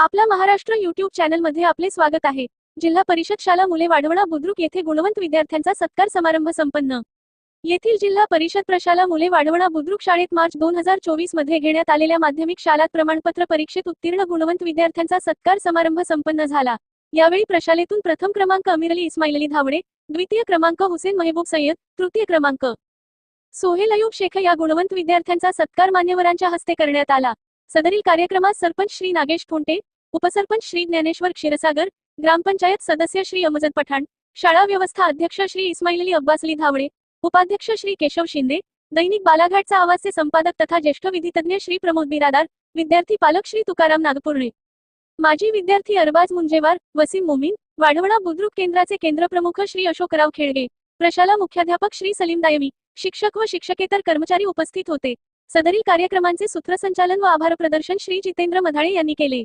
आपला महाराष्ट्र युट्यूब चॅनलमध्ये आपले स्वागत आहे. जिल्हा परिषद शाळा मुले वाढवणा बुद्रुक येथे गुणवंत विद्यार्थ्यांचा सत्कार समारंभ संपन्न. येथील जिल्हा परिषद प्रशाला मुले वाढवणा बुद्रुक शाळेत मार्च दोन हजार चोवीसमध्ये घेण्यात आलेल्या माध्यमिक शाळात प्रमाणपत्र परीक्षेत उत्तीर्ण गुणवंत विद्यार्थ्यांचा सत्कार समारंभ संपन्न झाला. यावेळी प्रशालेतून प्रथम क्रमांक अमीर इस्माईल अली धावडे द्वितीय क्रमांक हुसेन महबूब सय्यद तृतीय क्रमांक सोहेल अयूब शेख या गुणवंत विद्यार्थ्यांचा सत्कार मान्यवरांच्या हस्ते करण्यात आला. सदरील कार्यक्रमात सरपंच श्री नागेश ठोंटे उपसरपंच श्री ज्ञानेश्वर क्षीरसागर ग्रामपंचायत सदस्य श्री अमजद पठाण शाळा व्यवस्था अध्यक्ष श्री इस्माईल अब्बासली अब्बास धावडे उपाध्यक्ष श्री केशव शिंदे दैनिक बालाघाटचा आवाजचे संपादक तथा ज्येष्ठ विधितज्ञ श्री प्रमोद बिरादार विद्यार्थी पालक श्री तुकाराम नागपूर्णे. माजी विद्यार्थी अरबाज मुंजेवार वसीम मोमीन वाढवणा बुद्रुक केंद्राचे केंद्रप्रमुख श्री अशोकराव खेळगे प्रशाला मुख्याध्यापक श्री सलीम दायमी शिक्षक व शिक्षकेतर कर्मचारी उपस्थित होते. सदरी कार्यक्रमांचे सूत्रसंचालन व आभार प्रदर्शन श्री जितेंद्र मधाळे यांनी केले.